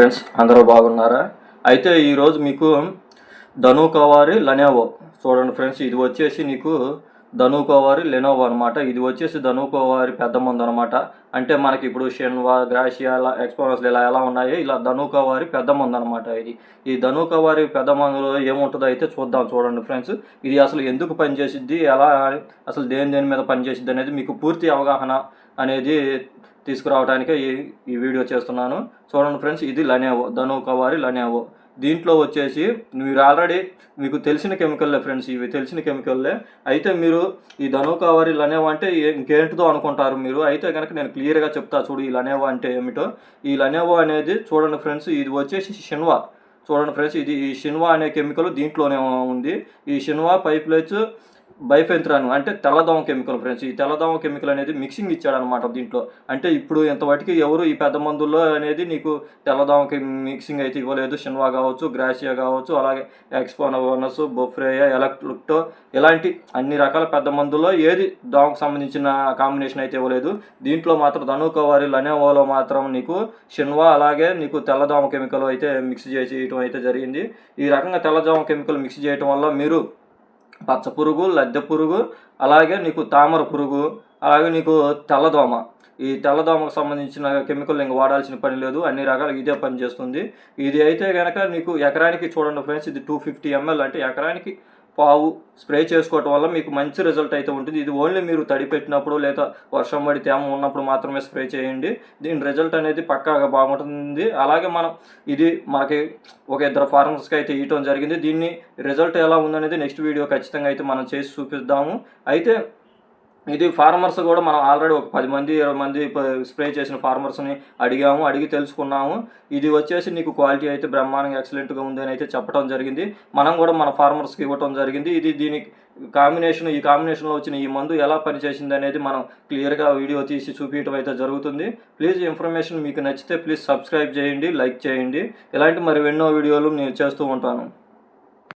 Friends అందరూ బాగున్నారా? అయితే ఈరోజు మీకు ధను కవారి చూడండి ఫ్రెండ్స్ ఇది వచ్చేసి నీకు ధనుకవారి లెనోవో అనమాట ఇది వచ్చేసి ధను కవారి పెద్ద మందు అనమాట అంటే మనకి ఇప్పుడు షెన్వా గ్రాషియా ఇలా ఇలా ఎలా ఉన్నాయో ఇలా ధను కవారి పెద్ద మందు అనమాట ఇది. ఈ ధను కవారి పెద్ద మందులో ఏముంటుందో అయితే చూద్దాం చూడండి ఫ్రెండ్స్. ఇది అసలు ఎందుకు పనిచేసిద్ది? ఎలా అసలు దేని దేని మీద పనిచేసిద్ది అనేది మీకు పూర్తి అవగాహన అనేది తీసుకురావడానికే ఈ ఈ వీడియో చేస్తున్నాను. చూడండి ఫ్రెండ్స్ ఇది లనేవో ధను కవారి లనేవో. దీంట్లో వచ్చేసి మీరు ఆల్రెడీ మీకు తెలిసిన కెమికల్లే ఫ్రెండ్స్ ఇవి తెలిసిన కెమికల్లే. అయితే మీరు ఈ ధను కవారి అంటే ఇంకేంటిదో అనుకుంటారు మీరు. అయితే కనుక నేను క్లియర్గా చెప్తా చూడు ఈ లనేవో అంటే ఏమిటో. ఈ లనేవో అనేది చూడండి ఫ్రెండ్స్ ఇది వచ్చేసి షిన్వా. చూడండి ఫ్రెండ్స్ ఇది ఈ షిన్వా అనే కెమికల్ దీంట్లోనే ఉంది. ఈ షిన్వా పైప్లెట్స్ బైఫెంత్రాను అంటే తెల్లదోమ కెమికల్ ఫ్రెండ్స్ ఈ తెల్లదోమ కెమికల్ అనేది మిక్సింగ్ ఇచ్చాడనమాట దీంట్లో. అంటే ఇప్పుడు ఇంతవరకు ఎవరు ఈ పెద్ద మందుల్లో అనేది నీకు తెల్లదోమకి మిక్సింగ్ అయితే ఇవ్వలేదు. షిన్వా కావచ్చు గ్రాసియా కావచ్చు అలాగే ఎక్స్పోనస్ బొఫ్రేయా ఎలక్ట్రిక్టో ఇలాంటి అన్ని రకాల పెద్ద మందుల్లో ఏది దోమకు సంబంధించిన కాంబినేషన్ అయితే ఇవ్వలేదు. దీంట్లో మాత్రం ధనుకోవారి లనేవోలో మాత్రం నీకు షిన్వా అలాగే నీకు తెల్లదోమ కెమికల్ అయితే మిక్స్ చేసి ఇవ్వడం అయితే జరిగింది. ఈ రకంగా తెల్లదోమ కెమికల్ మిక్స్ చేయటం వల్ల మీరు పచ్చ పురుగు లద్దె పురుగు అలాగే నీకు తామర పురుగు అలాగే నీకు తెల్లదోమ. ఈ తెల్లదోమకు సంబంధించిన కెమికల్ ఇంకా వాడాల్సిన పని లేదు అన్ని రకాల ఇదే పని చేస్తుంది. ఇది అయితే కనుక నీకు ఎకరానికి చూడండి ఫ్రెండ్స్ ఇది టూ ఫిఫ్టీ ఎంఎల్ అంటే ఎకరానికి పావు స్ప్రే చేసుకోవటం వల్ల మీకు మంచి రిజల్ట్ అయితే ఉంటుంది. ఇది ఓన్లీ మీరు తడి పెట్టినప్పుడు లేదా వర్షం పడి తేమ ఉన్నప్పుడు మాత్రమే స్ప్రే చేయండి. దీని రిజల్ట్ అనేది పక్కాగా బాగుంటుంది. అలాగే మనం ఇది మనకి ఒక ఇద్దరు ఫార్మర్స్కి అయితే ఇవ్వటం జరిగింది. దీన్ని రిజల్ట్ ఎలా ఉందనేది నెక్స్ట్ వీడియో ఖచ్చితంగా అయితే మనం చేసి చూపిద్దాము. అయితే ఇది ఫార్మర్స్ కూడా మనం ఆల్రెడీ ఒక పది మంది ఇరవై మంది స్ప్రే చేసిన ఫార్మర్స్ని అడిగాము అడిగి తెలుసుకున్నాము. ఇది వచ్చేసి నీకు క్వాలిటీ అయితే బ్రహ్మాండంగా ఎక్సలెంట్గా ఉంది అని అయితే చెప్పడం జరిగింది. మనం కూడా మన ఫార్మర్స్కి ఇవ్వటం జరిగింది. ఇది దీని కాంబినేషన్ ఈ కాంబినేషన్లో వచ్చిన ఈ మందు ఎలా పనిచేసింది అనేది మనం క్లియర్గా వీడియో తీసి చూపించడం అయితే జరుగుతుంది. ప్లీజ్ ఇన్ఫర్మేషన్ మీకు నచ్చితే ప్లీజ్ సబ్స్క్రైబ్ చేయండి లైక్ చేయండి. ఇలాంటి మరి ఎన్నో వీడియోలు నేను చేస్తూ ఉంటాను.